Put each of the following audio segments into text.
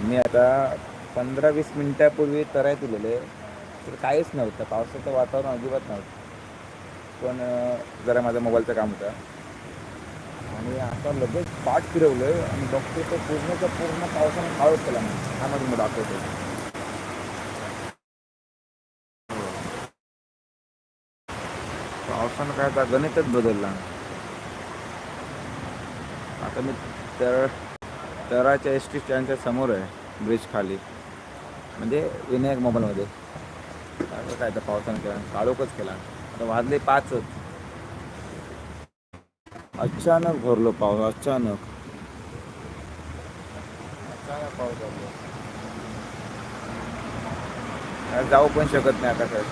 मी आता पंधरा वीस मिनिटापूर्वी तराय दिलेले. तर काहीच नव्हतं. पावसाचं वातावरण अजिबात नव्हतं. पण जरा माझा मोबाईलचं काम होतं. आणि आता लगेच पाठ फिरवलं आणि बघतो तो पूर्णचा पूर्ण पावसाने खाळच केला हा मध्ये मी दाखवतो पावसानं काय आता गणितच बदलला. आता मी तर तराच्या एस टी स्टँडच्या समोर आहे ब्रिज खाली. म्हणजे विनायक मोबाईलमध्ये काय तर पावसानं केला काळोखच केला. आता वाजले पाचच अचानक भरलो पाऊस अचानक. अचानक पाऊस भरलो. जाऊ पण शकत नाही आता काय.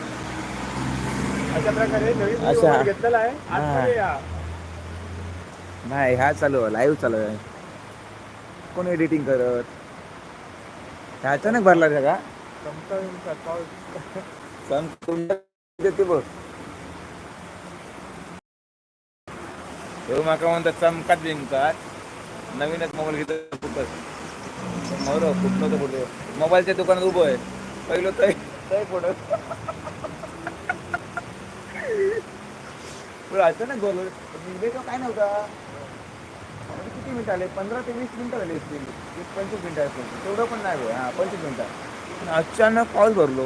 अशा प्रकारे घेतलेला आहे. नाही ह्या चालू आहे लाईव्ह चालू आहे. कोण एडिटिंग करत? ह्या अचानक भरला रे का. सण बघ हे माका म्हणतात चमकात बिमकात नवीनच मोबाईल घेतो खूपच. मोर कुठलं तर कुठे मोबाईलच्या दुकानात उभं आहे. पहिलं तय तय पुढं. पण अचानक बोललो निघले तो काय नव्हता? किती मिनिटं आले? पंधरा ते वीस मिनिटं झाली असतील वीस पंचवीस मिनिटं असतील तेवढं पण नाही हा हां पंचवीस मिनिटं. अचानक पाऊस भरलो.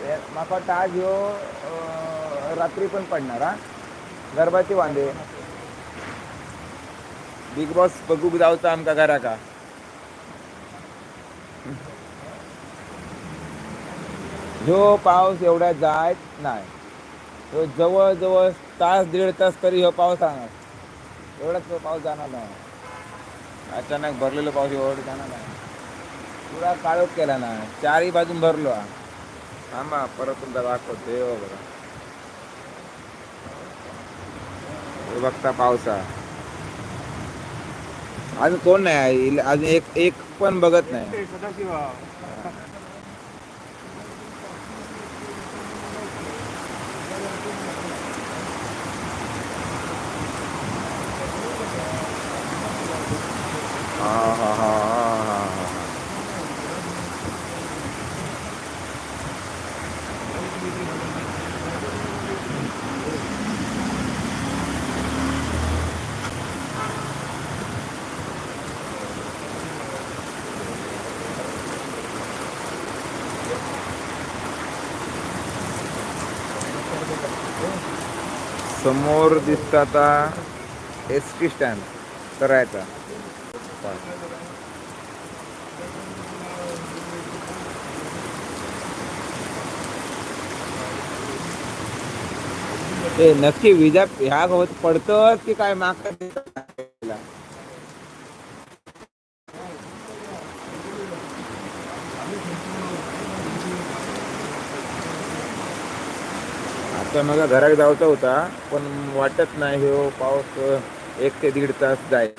ते वाटतं आज ह्यो रात्री पण पडणार हा. गरबाचे वांदे. बिग बॉस बघूक जावचा आमका घरा का? ह्यो पाऊस एवढा जायत नाही. ह्यो जवळ जवळ तास दीड तास तरी ह्यो पाऊस राहणार. एवढाच तो पाऊस जाणार नाही. अचानक भरलेलं पाऊस एवढं जाणार नाही. पुरा काळोख केला ना. चारही बाजून भरलो. थांबा परत तुमचा दाखवतो. हे बघा. हे बघता पावसा. अजून कोण नाही अजून एक एक पण बघत नाही. समोर दिसतं आता एस टी स्टँड. करायचा. ते नक्की विजा ह्या होत पडतं की काय माग तर मला घरात जायचा होता पण वाटत नाही हो पाऊस एक ते दीड तास जाईल.